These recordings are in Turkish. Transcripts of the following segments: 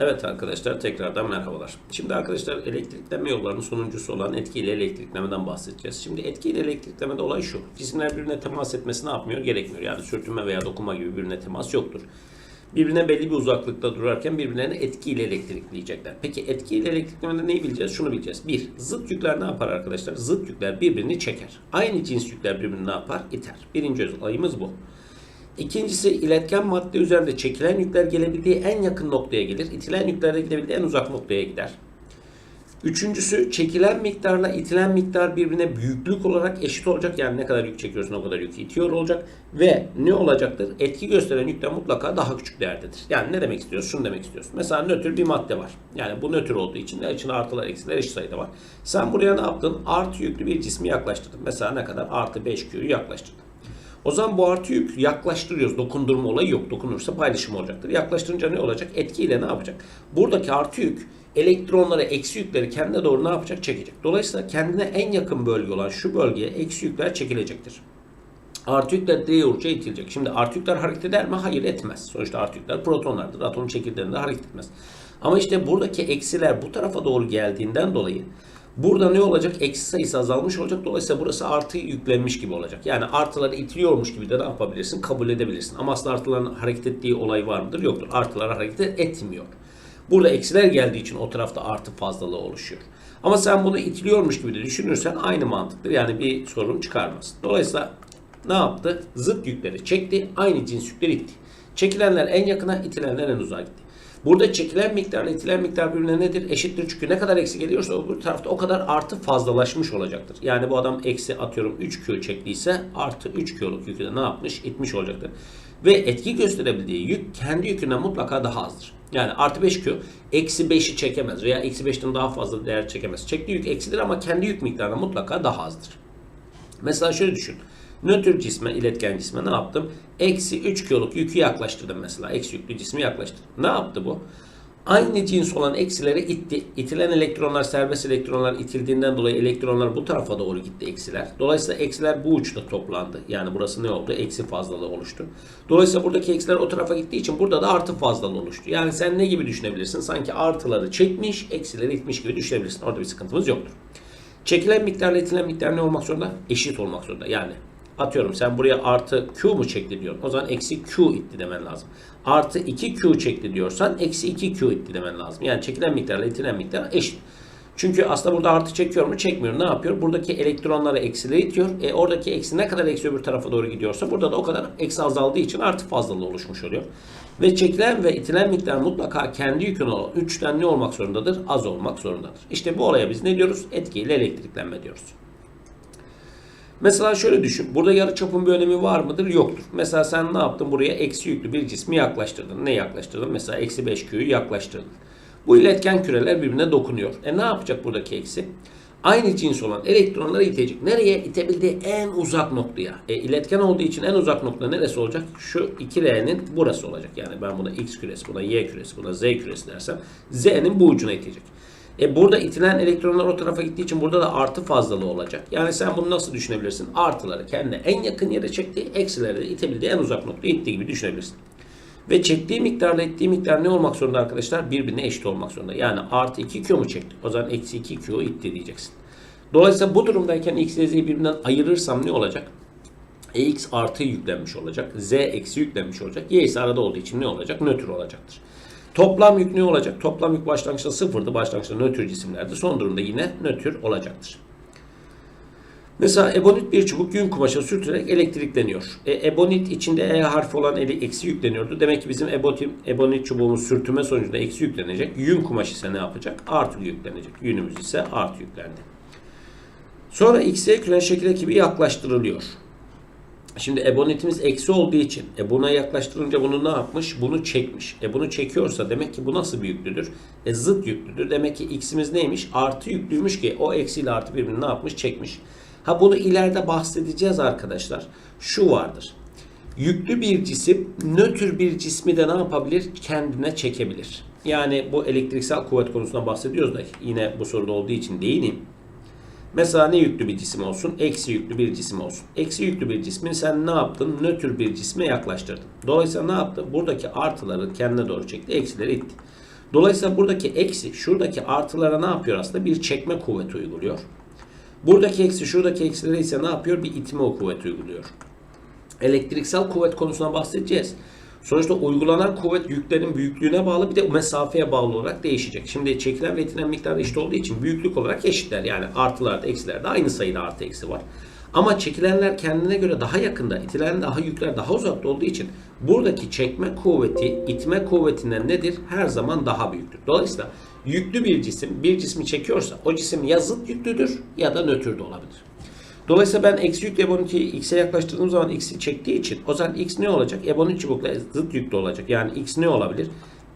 Evet arkadaşlar tekrardan merhabalar. Şimdi arkadaşlar elektrikleme yollarının sonuncusu olan etkiyle elektriklemeden bahsedeceğiz. Şimdi etkiyle elektriklemede olay şu. Cisimler birbirine temas etmesi ne yapmıyor? Gerekmiyor. Yani sürtünme veya dokunma gibi birbirine temas yoktur. Birbirine belli bir uzaklıkta durarken birbirlerini etkiyle elektrikleyecekler. Peki etkiyle elektriklemede neyi bileceğiz? Şunu bileceğiz. Bir, zıt yükler ne yapar arkadaşlar? Zıt yükler birbirini çeker. Aynı cins yükler birbirini ne yapar? İter. Birinci olayımız bu. İkincisi iletken madde üzerinde çekilen yükler gelebildiği en yakın noktaya gelir. İtilen yükler de gidebildiği en uzak noktaya gider. Üçüncüsü çekilen miktarla itilen miktar birbirine büyüklük olarak eşit olacak. Yani ne kadar yük çekiyorsun o kadar yük itiyor olacak. Ve ne olacaktır? Etki gösteren yükten mutlaka daha küçük değerdedir. Yani ne demek istiyoruz? Şunu demek istiyoruz. Mesela nötr bir madde var. Yani bu nötr olduğu için de içinde artılar eksiler eşit sayıda var. Sen buraya ne yaptın? Artı yüklü bir cismi yaklaştırdın. Mesela ne kadar? Artı 5 Q'yu yaklaştırdın. O zaman bu artı yük yaklaştırıyoruz. Dokundurma olayı yok. Dokunursa paylaşım olacaktır. Yaklaştırınca ne olacak? Etkiyle ne yapacak? Buradaki artı yük elektronları, eksi yükleri kendine doğru ne yapacak? Çekecek. Dolayısıyla kendine en yakın bölge olan şu bölgeye eksi yükler çekilecektir. Artı yükler diğer uca itilecek. Şimdi artı yükler hareket eder mi? Hayır etmez. Sonuçta artı yükler protonlardır. Atom çekirdeğinde hareket etmez. Ama işte buradaki eksiler bu tarafa doğru geldiğinden dolayı Burada ne olacak? Eksi sayısı azalmış olacak. Dolayısıyla burası artı yüklenmiş gibi olacak. Yani artıları itiliyormuş gibi de ne yapabilirsin? Kabul edebilirsin. Ama aslında artıların hareket ettiği olay var mıdır? Yoktur. Artılar hareket etmiyor. Burada eksiler geldiği için o tarafta artı fazlalığı oluşuyor. Ama sen bunu itiliyormuş gibi de düşünürsen aynı mantıktır. Yani bir sorun çıkarmaz. Dolayısıyla ne yaptı? Zıt yükleri çekti. Aynı cins yükleri itti. Çekilenler en yakına, itilenler en uzağa gitti. Burada çekilen miktarla itilen miktar birbirine nedir? Eşittir. Çünkü ne kadar eksi geliyorsa öbür tarafta o kadar artı fazlalaşmış olacaktır. Yani bu adam eksi atıyorum 3 Q çektiyse artı 3 Q'luk yükü de ne yapmış? İtmiş olacaktır. Ve etki gösterebildiği yük kendi yükünden mutlaka daha azdır. Yani artı 5 Q eksi 5'i çekemez veya eksi 5'ten daha fazla değer çekemez. Çektiği yük eksidir ama kendi yük miktarına mutlaka daha azdır. Mesela şöyle düşün. Nötr cisme, iletken cisme ne yaptım? Eksi 3 kiloluk yükü yaklaştırdım mesela. Eksi yüklü cismi yaklaştırdım. Ne yaptı bu? Aynı cins olan eksileri itti. İtilen elektronlar, serbest elektronlar itildiğinden dolayı elektronlar bu tarafa doğru gitti eksiler. Dolayısıyla eksiler bu uçta toplandı. Yani burası ne oldu? Eksi fazlalığı oluştu. Dolayısıyla buradaki eksiler o tarafa gittiği için burada da artı fazlalığı oluştu. Yani sen ne gibi düşünebilirsin? Sanki artıları çekmiş, eksileri itmiş gibi düşünebilirsin. Orada bir sıkıntımız yoktur. Çekilen miktarla itilen miktar ne olmak zorunda? Eşit olmak zorunda. Yani Atıyorum sen buraya artı Q mu çekti diyorsun. O zaman eksi Q itti demen lazım. Artı 2Q çekti diyorsan eksi 2Q itti demen lazım. Yani çekilen miktarla itilen miktar eşit. Çünkü aslında burada artı çekiyor mu? Çekmiyor. Ne yapıyor? Buradaki elektronları eksileri itiyor. E oradaki eksi ne kadar eksi öbür tarafa doğru gidiyorsa burada da o kadar eksi azaldığı için artı fazlalığı oluşmuş oluyor. Ve çekilen ve itilen miktar mutlaka kendi yükün olan 3'ten ne olmak zorundadır? Az olmak zorundadır. İşte bu olaya biz ne diyoruz? Etkiyle elektriklenme diyoruz. Mesela şöyle düşün. Burada yarıçapın bir önemi var mıdır? Yoktur. Mesela sen ne yaptın? Buraya eksi yüklü bir cismi yaklaştırdın. Ne yaklaştırdın? Mesela eksi 5Q'yu yaklaştırdın. Bu iletken küreler birbirine dokunuyor. E ne yapacak buradaki eksi? Aynı cins olan elektronları itecek. Nereye? İtebildiği en uzak noktaya. E, iletken olduğu için en uzak nokta neresi olacak? Şu 2L'nin burası olacak. Yani ben buna X küresi, buna Y küresi, buna Z küresi dersem Z'nin bu ucuna itecek. E burada itilen elektronlar o tarafa gittiği için burada da artı fazlalığı olacak. Yani sen bunu nasıl düşünebilirsin? Artıları kendine en yakın yere çektiği, eksileri de itebildiği en uzak noktaya ittiği gibi düşünebilirsin. Ve çektiği miktarla ittiği miktar ne olmak zorunda arkadaşlar? Birbirine eşit olmak zorunda. Yani artı 2Q mu çekti? O zaman eksi 2Q itti diyeceksin. Dolayısıyla bu durumdayken x ile z'yi birbirinden ayırırsam ne olacak? E, x artı yüklenmiş olacak. Z eksi yüklenmiş olacak. Y ise arada olduğu için ne olacak? Nötr olacaktır. Toplam yük ne olacak? Toplam yük başlangıçta sıfırdı. Başlangıçta nötr cisimlerdi. Son durumda yine nötr olacaktır. Mesela ebonit bir çubuk yün kumaşa sürtülerek elektrikleniyor. E, ebonit içinde E harfi olan eli eksi yükleniyordu. Demek ki bizim ebonit, ebonit çubuğumuz sürtünme sonucunda eksi yüklenecek. Yün kumaş ise ne yapacak? Artı yüklenecek. Yünümüz ise artı yüklendi. Sonra X'e küren şekil ekibi yaklaştırılıyor. Şimdi ebonitimiz eksi olduğu için e buna yaklaştırınca bunu ne yapmış? Bunu çekmiş. E bunu çekiyorsa demek ki bu nasıl bir yüklüdür? E zıt yüklüdür. Demek ki x'imiz neymiş? Artı yüklüymüş ki o eksi ile artı birbirini ne yapmış? Çekmiş. Ha bunu ileride bahsedeceğiz arkadaşlar. Şu vardır. Yüklü bir cisim nötr bir cismi de ne yapabilir? Kendine çekebilir. Yani bu elektriksel kuvvet konusundan bahsediyoruz da yine bu soruda olduğu için değineyim. Mesela ne yüklü bir cisim olsun? Eksi yüklü bir cisim olsun. Eksi yüklü bir cismin sen ne yaptın? Nötr bir cisme yaklaştırdın. Dolayısıyla ne yaptı? Buradaki artıları kendine doğru çekti. Eksileri itti. Dolayısıyla buradaki eksi şuradaki artılara ne yapıyor aslında? Bir çekme kuvveti uyguluyor. Buradaki eksi şuradaki eksilere ise ne yapıyor? Bir itme kuvveti uyguluyor. Elektriksel kuvvet konusuna bahsedeceğiz. Sonuçta uygulanan kuvvet yüklerin büyüklüğüne bağlı bir de mesafeye bağlı olarak değişecek. Şimdi çekilen ve itilen miktar eşit olduğu için büyüklük olarak eşitler. Yani artılarda eksilerde aynı sayıda artı eksi var. Ama çekilenler kendine göre daha yakında, itilen daha yükler daha uzakta olduğu için buradaki çekme kuvveti itme kuvvetinden nedir? Her zaman daha büyüktür. Dolayısıyla yüklü bir cisim bir cismi çekiyorsa o cisim ya zıt yüklüdür ya da nötr de olabilir. Dolayısıyla ben eksi yükle ebonitiyi x'e yaklaştırdığım zaman x'i çektiği için o zaman x ne olacak? Ebonit çubukla zıt yüklü olacak. Yani x ne olabilir?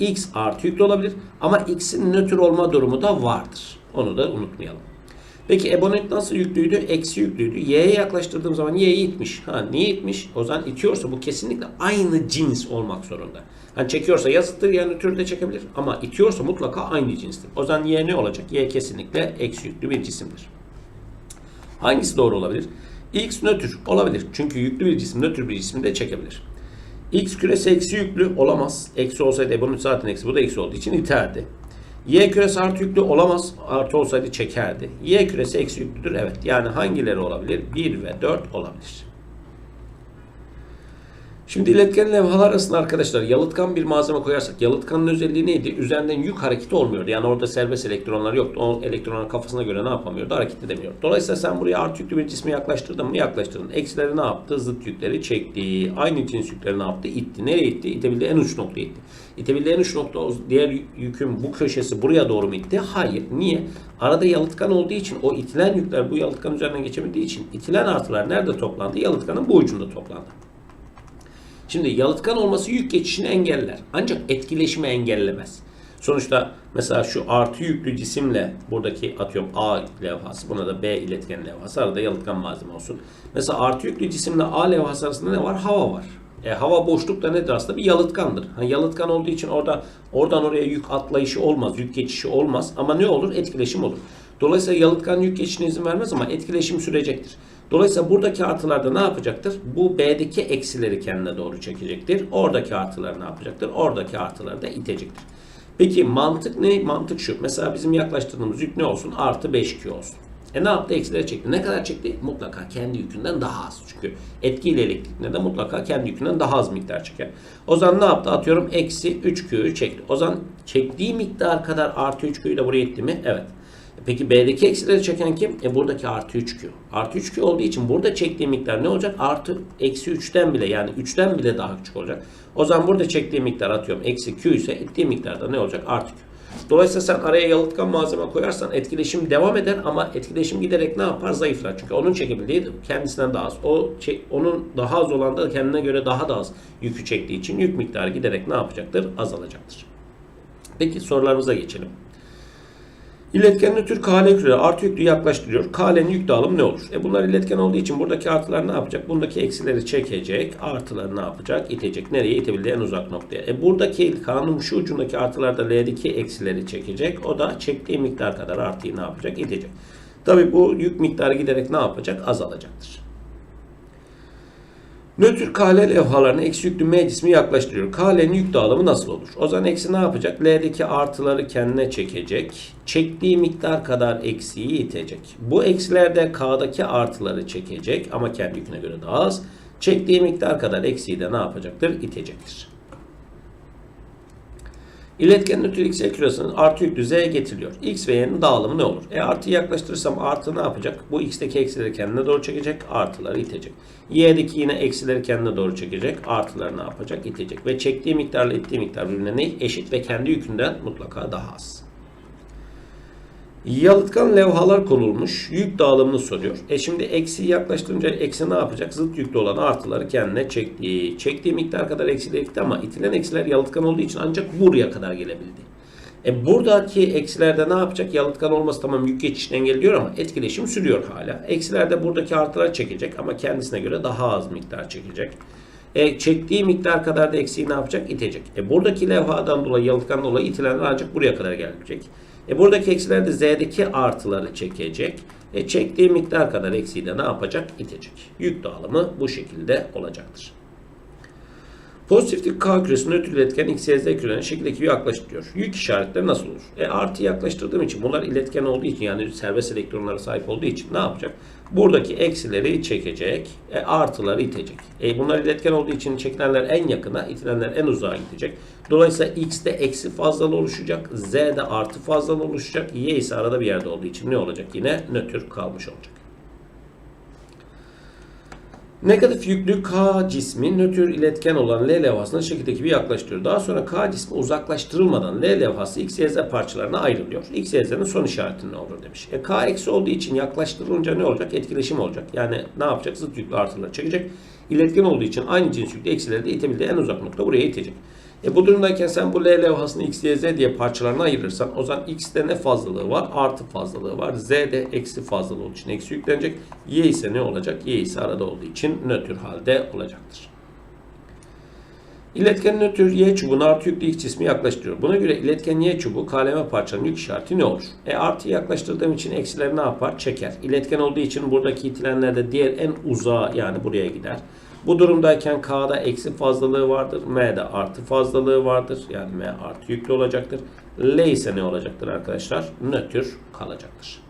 x artı yüklü olabilir ama x'in nötr olma durumu da vardır. Onu da unutmayalım. Peki ebonit nasıl yüklüydü? Eksi yüklüydü. Y'ye yaklaştırdığım zaman y'yi itmiş. Ha niye itmiş? O zaman itiyorsa bu kesinlikle aynı cins olmak zorunda. Hani çekiyorsa ya zıttır ya nötr de çekebilir. Ama itiyorsa mutlaka aynı cinstir. O zaman y ne olacak? Y kesinlikle eksi yüklü bir cisimdir. Hangisi doğru olabilir? X nötr olabilir. Çünkü yüklü bir cisim nötr bir cisim de çekebilir. X küresi eksi yüklü olamaz. Eksi olsaydı ebonit zaten eksi. Bu da eksi olduğu için iterdi. Y küresi artı yüklü olamaz. Artı olsaydı çekerdi. Y küresi eksi yüklüdür. Evet. Yani hangileri olabilir? 1 ve 4 olabilir. Şimdi iletken levhalar arasında arkadaşlar yalıtkan bir malzeme koyarsak yalıtkanın özelliği neydi? Üzerinden yük hareketi olmuyordu. Yani orada serbest elektronlar yoktu. O elektronlar kafasına göre ne yapamıyordu? Hareket edemiyordu. Dolayısıyla sen buraya artı yüklü bir cismi yaklaştırdın mı? Yaklaştırdın. Eksileri ne yaptı? Zıt yükleri çekti. Aynı cins yükleri ne yaptı? İtti. Nereye itti? İtebildiği en uç noktaya itti. İtebildiği en uç nokta diğer yükün bu köşesi buraya doğru mu itti? Hayır. Niye? Arada yalıtkan olduğu için o itilen yükler bu yalıtkan üzerinden geçemediği için itilen artılar nerede toplandı? Yalıtkanın bu ucunda toplandı. Şimdi yalıtkan olması yük geçişini engeller. Ancak etkileşimi engellemez. Sonuçta mesela şu artı yüklü cisimle buradaki atıyorum A levhası buna da B iletken levhası arada yalıtkan malzeme olsun. Mesela artı yüklü cisimle A levhası arasında ne var? Hava var. E, hava boşlukta nedir aslında? Bir yalıtkandır. Yani yalıtkan olduğu için orada oradan oraya yük atlayışı olmaz, yük geçişi olmaz. Ama ne olur? Etkileşim olur. Dolayısıyla yalıtkan yük geçişine izin vermez ama etkileşim sürecektir. Dolayısıyla buradaki artılarda ne yapacaktır? Bu B'deki eksileri kendine doğru çekecektir. Oradaki artıları ne yapacaktır? Oradaki artıları da itecektir. Peki mantık ne? Mantık şu. Mesela bizim yaklaştırdığımız yük ne olsun? Artı 5Q olsun. E ne yaptı? Eksileri çekti. Ne kadar çekti? Mutlaka kendi yükünden daha az. Çünkü etkiyle elektrik de mutlaka kendi yükünden daha az miktar çeker. O zaman ne yaptı? Atıyorum eksi 3Q'yu çekti. O zaman çektiği miktar kadar artı 3Q'yu da buraya etti mi? Evet. Peki B'deki eksileri çeken kim? E buradaki artı 3Q. Artı 3Q olduğu için burada çektiği miktar ne olacak? Artı eksi 3'ten bile yani 3'ten bile daha küçük olacak. O zaman burada çektiği miktar atıyorum eksi Q ise ettiği miktar da ne olacak? Artı Q. Dolayısıyla sen araya yalıtkan malzeme koyarsan etkileşim devam eder ama etkileşim giderek ne yapar? Zayıflar. Çünkü onun çekebildiği kendisinden daha az. O onun daha az olan da kendine göre daha da az yükü çektiği için yük miktarı giderek ne yapacaktır? Azalacaktır. Peki sorularımıza geçelim. İletken nötr kale küre artı yüklü yaklaştırıyor. Kalenin yük dağılımı ne olur? E bunlar iletken olduğu için buradaki artılar ne yapacak? Bundaki eksileri çekecek. Artıları ne yapacak? İtecek. Nereye? İtebildiği en uzak noktaya. E buradaki kanun şu ucundaki artılar da L'deki eksileri çekecek. O da çektiği miktar kadar artıyı ne yapacak? İtecek. Tabi bu yük miktarı giderek ne yapacak? Azalacaktır. Nötr kale levhalarına eksi yüklü M cismi yaklaştırıyor. Kalenin yük dağılımı nasıl olur? O zaman eksi ne yapacak? L'deki artıları kendine çekecek. Çektiği miktar kadar eksiği itecek. Bu eksilerde K'daki artıları çekecek ama kendi yüküne göre daha az. Çektiği miktar kadar eksiği de ne yapacaktır? İtecektir. İletken nötr x ekürasının artı yüklü z'ye getiriliyor. x ve y'nin dağılımı ne olur? E artıyı yaklaştırırsam artı ne yapacak? Bu x'teki eksileri kendine doğru çekecek, artıları itecek. y'deki yine eksileri kendine doğru çekecek, artıları ne yapacak? İtecek. Ve çektiği miktarla ittiği miktar birbirine ne? Eşit ve kendi yükünden mutlaka daha az. Yalıtkan levhalar konulmuş. Yük dağılımını soruyor. E şimdi eksi yaklaştırınca eksi ne yapacak? Zıt yüklü olan artıları kendine çekti. Çektiği miktar kadar eksi de ama itilen eksiler yalıtkan olduğu için ancak buraya kadar gelebildi. E buradaki eksilerde ne yapacak? Yalıtkan olması tamam yük geçişini engelliyor ama etkileşim sürüyor hala. Eksilerde buradaki artılar çekecek ama kendisine göre daha az miktar çekecek. E, çektiği miktar kadar da eksiği ne yapacak? İtecek. E, buradaki levhadan dolayı, yalıtkan dolayı itilenler ancak buraya kadar gelecek. E, buradaki eksiler de z'deki artıları çekecek. E, çektiği miktar kadar eksiği de ne yapacak? İtecek. Yük dağılımı bu şekilde olacaktır. Pozitiflik K küresi nötr iletken X, Y, Z kürelerine şekildeki yaklaştırıyor. Yük işaretleri nasıl olur? E artı yaklaştırdığım için bunlar iletken olduğu için yani serbest elektronlara sahip olduğu için ne yapacak? Buradaki eksileri çekecek, e, artıları itecek. E, bunlar iletken olduğu için çekilenler en yakına, itilenler en uzağa gidecek. Dolayısıyla X'de eksi fazlalı oluşacak, Z'de artı fazlalı oluşacak, Y ise arada bir yerde olduğu için ne olacak? Yine nötr kalmış olacak. Negatif yüklü K cismi nötr iletken olan L levhasına şekildeki gibi yaklaştırıyor. Daha sonra K cismi uzaklaştırılmadan L levhası X, Y, Z parçalarına ayrılıyor. X, Y, Z'nin son işareti ne olur demiş. E, K eksi olduğu için yaklaştırılınca ne olacak? Etkileşim olacak. Yani ne yapacak? Zıt yüklü artıları çekecek. İletken olduğu için aynı cins yüklü eksileri de itebildiği en uzak nokta buraya itecek. E bu durumdayken sen bu L levhasını X, Y, Z diye parçalarına ayırırsan o zaman X'te ne fazlalığı var? Artı fazlalığı var. Z'de eksi fazlalığı olduğu için eksi yüklenecek. Y ise ne olacak? Y ise arada olduğu için nötr halde olacaktır. İletken nötr Y çubuğuna artı yüklü X cismi yaklaştırıyor. Buna göre iletken Y çubuğu KLM parçanın yük işareti ne olur? E artı yaklaştırdığım için eksileri ne yapar? Çeker. İletken olduğu için buradaki itilenler de diğer en uzağa yani buraya gider. Bu durumdayken K'da eksi fazlalığı vardır. M'de artı fazlalığı vardır. Yani M artı yüklü olacaktır. L ise ne olacaktır arkadaşlar? Nötr kalacaktır.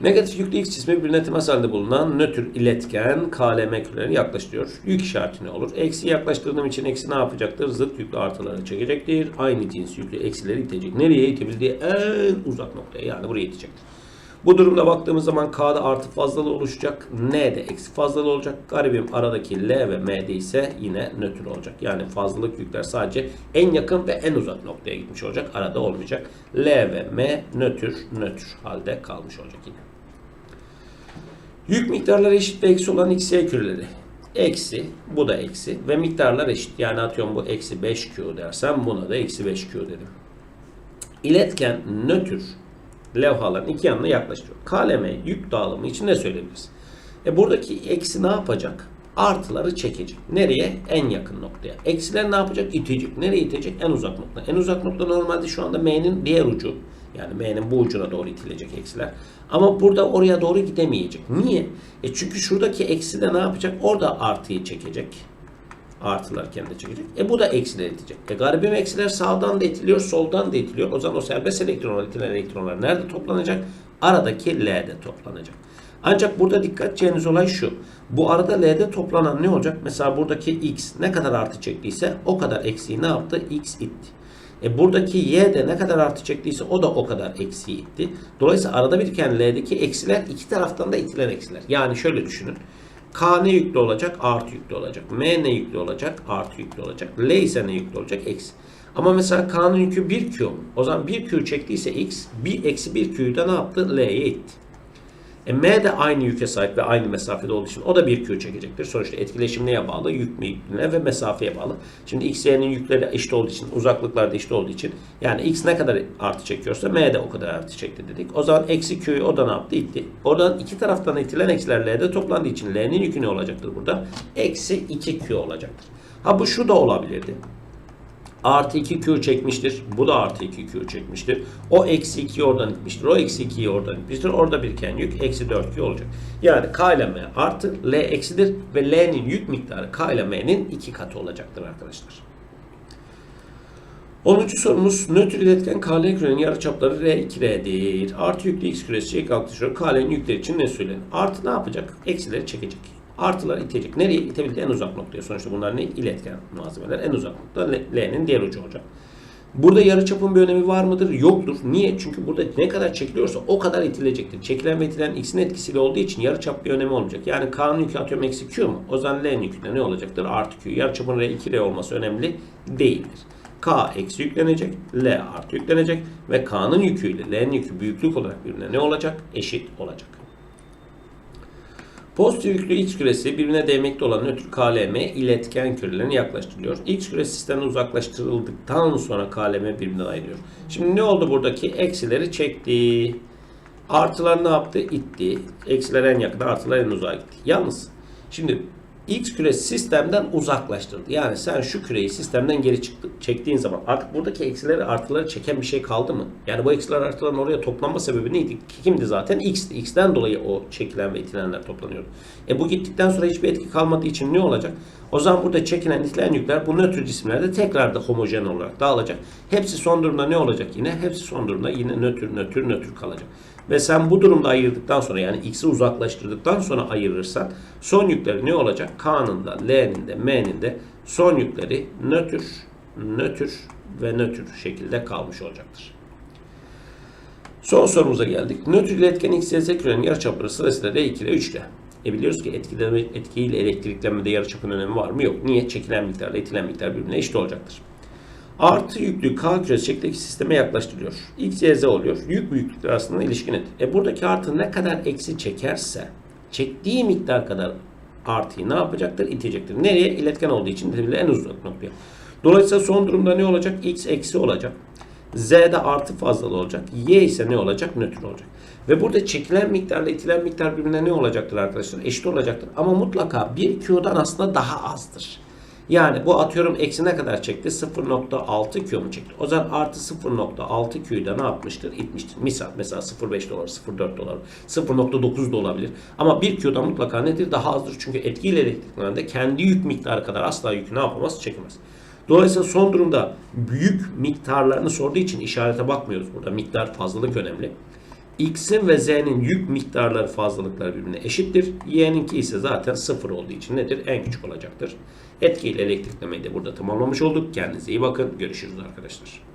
Negatif yüklü X cismi birbirine temas halinde bulunan nötr iletken KLM kürelerine yaklaştırıyor. Yük işareti ne olur? Eksi yaklaştırdığım için eksi ne yapacaktır? Zıt yüklü artıları çekecektir. Aynı cins yüklü eksileri itecek. Nereye itebildiği en uzak noktaya yani buraya itecektir. Bu durumda baktığımız zaman K'da artı fazlalığı oluşacak. N'de eksi fazlalığı olacak. Garibim aradaki L ve M'de ise yine nötr olacak. Yani fazlalık yükler sadece en yakın ve en uzak noktaya gitmiş olacak. Arada olmayacak. L ve M nötr nötr halde kalmış olacak yine. Yük miktarları eşit ve eksi olan x, y küreleri. Eksi, bu da eksi ve miktarlar eşit. Yani atıyorum bu eksi 5Q dersem buna da eksi 5Q dedim. İletken nötr levhaların iki yanına yaklaştırıyor. KLM yük dağılımı için ne söyleyebiliriz? E buradaki eksi ne yapacak? Artıları çekecek. Nereye? En yakın noktaya. Eksiler ne yapacak? İtecek. Nereye itecek? En uzak nokta. En uzak nokta normalde şu anda M'nin diğer ucu. Yani M'nin bu ucuna doğru itilecek eksiler. Ama burada oraya doğru gidemeyecek. Niye? E çünkü şuradaki eksi de ne yapacak? Orada artıyı çekecek. Artılar kendi çekecek. E bu da eksiler itecek. E garibim eksiler sağdan da itiliyor, soldan da itiliyor. O zaman o serbest elektronlar, itilen elektronlar nerede toplanacak? Aradaki L'de toplanacak. Ancak burada dikkat edeceğiniz olay şu. Bu arada L'de toplanan ne olacak? Mesela buradaki X ne kadar artı çektiyse o kadar eksiği ne yaptı? X itti. E buradaki Y de ne kadar artı çektiyse o da o kadar eksiği itti. Dolayısıyla arada biriken L'deki eksiler iki taraftan da itilen eksiler. Yani şöyle düşünün. K ne yüklü olacak? Artı yüklü olacak. M ne yüklü olacak? Artı yüklü olacak. L ise ne yüklü olacak? Eksi. Ama mesela K'nın yükü 1Q. O zaman 1Q çektiyse X, 1 eksi 1Q'yu da ne yaptı? L'ye itti. E, M de aynı yüke sahip ve aynı mesafede olduğu için o da 1Q çekecektir. Sonuçta etkileşim neye bağlı? Yük yüküne ve mesafeye bağlı. Şimdi X, Y'nin yükleri eşit olduğu için, uzaklıklar da eşit olduğu için yani X ne kadar artı çekiyorsa M de o kadar artı çekti dedik. O zaman eksi Q'yu o da ne yaptı? İtti. Oradan iki taraftan itilen eksiler L'de toplandığı için L'nin yükü ne olacaktır burada? Eksi 2Q olacaktır. Ha bu şu da olabilirdi artı 2Q çekmiştir. Bu da artı 2Q çekmiştir. O eksi 2'yi oradan itmiştir. O eksi 2'yi oradan itmiştir. Orada biriken yük eksi 4Q olacak. Yani K ile M artı L eksidir ve L'nin yük miktarı K ile M'nin 2 katı olacaktır arkadaşlar. 10. sorumuz nötr iletken KL kürenin yarıçapları R2R'dir. Artı yüklü X küresi çek kalkışıyor. KL'nin yükleri için ne söylenir? Artı ne yapacak? Eksileri çekecek. Artılar itecek. Nereye itebildiği en uzak noktaya. Sonuçta bunlar ne? İletken malzemeler. En uzak nokta L'nin diğer ucu olacak. Burada yarıçapın bir önemi var mıdır? Yoktur. Niye? Çünkü burada ne kadar çekiliyorsa o kadar itilecektir. Çekilen ve itilen x'in etkisiyle olduğu için yarıçap bir önemi olmayacak. Yani K'nın yükü atıyorum eksi Q mu? O zaman L'nin yükü ne olacaktır? Artı Q. Yarıçapın R 2R olması önemli değildir. K eksi yüklenecek, L artı yüklenecek ve K'nın yüküyle L'nin yükü büyüklük olarak birbirine ne olacak? Eşit olacak. Pozitif yüklü X küresi birbirine değmekte olan nötr KLM iletken kürelerine yaklaştırılıyor. X küresi sistemden uzaklaştırıldıktan sonra KLM birbirinden ayrılıyor. Şimdi ne oldu buradaki? Eksileri çekti. Artılar ne yaptı? İtti. Eksiler en yakında, artılar en uzağa gitti. Yalnız şimdi X küresi sistemden uzaklaştırdı. Yani sen şu küreyi sistemden geri çıktı, çektiğin zaman artık buradaki eksileri artıları çeken bir şey kaldı mı? Yani bu eksiler artıların oraya toplanma sebebi neydi? Kimdi zaten? X'ti. X'ten dolayı o çekilen ve itilenler toplanıyordu. E bu gittikten sonra hiçbir etki kalmadığı için ne olacak? O zaman burada çekilen itilen yükler bu nötr cisimlerde tekrar da homojen olarak dağılacak. Hepsi son durumda ne olacak yine? Hepsi son durumda yine nötr nötr nötr kalacak. Ve sen bu durumda ayırdıktan sonra yani x'i uzaklaştırdıktan sonra ayırırsan son yükleri ne olacak? K'nın da L'nin de M'nin de son yükleri nötr, nötr ve nötr şekilde kalmış olacaktır. Son sorumuza geldik. Nötr iletken X, Y, Z kürenin yarıçapları sırasıyla R2 ile 3 ile. E biliyoruz ki etkileme, etkiyle elektriklenmede yarıçapın önemi var mı? Yok. Niye? Çekilen miktarla itilen miktar birbirine eşit olacaktır. Artı yüklü K küresi şeklindeki sisteme yaklaştırılıyor. X, Y, Z oluyor. Yük büyüklükleri arasında ilişki nedir? E buradaki artı ne kadar eksi çekerse çektiği miktar kadar artıyı ne yapacaktır? İtecektir. Nereye? İletken olduğu için en uzak noktaya. Dolayısıyla son durumda ne olacak? X eksi olacak. Z'de artı fazlalı olacak. Y ise ne olacak? Nötr olacak. Ve burada çekilen miktarla itilen miktar birbirine ne olacaktır arkadaşlar? Eşit olacaktır. Ama mutlaka 1 Q'dan aslında daha azdır. Yani bu atıyorum eksi ne kadar çekti? 0.6 Q mu çekti? O zaman artı 0.6 Q'yu da ne yapmıştır? İtmiştir. Misal mesela 0.5 dolar, 0.4 dolar, 0.9 da olabilir. Ama 1 Q'da mutlaka nedir? Daha azdır. Çünkü etkiyle elektriklerinde kendi yük miktarı kadar asla yükü ne yapamaz? Çekemez. Dolayısıyla son durumda büyük miktarlarını sorduğu için işarete bakmıyoruz burada. Miktar fazlalık önemli. X'in ve Z'nin yük miktarları fazlalıkları birbirine eşittir. Y'ninki ise zaten sıfır olduğu için nedir? En küçük olacaktır. Etkiyle elektriklemeyi de burada tamamlamış olduk. Kendinize iyi bakın. Görüşürüz arkadaşlar.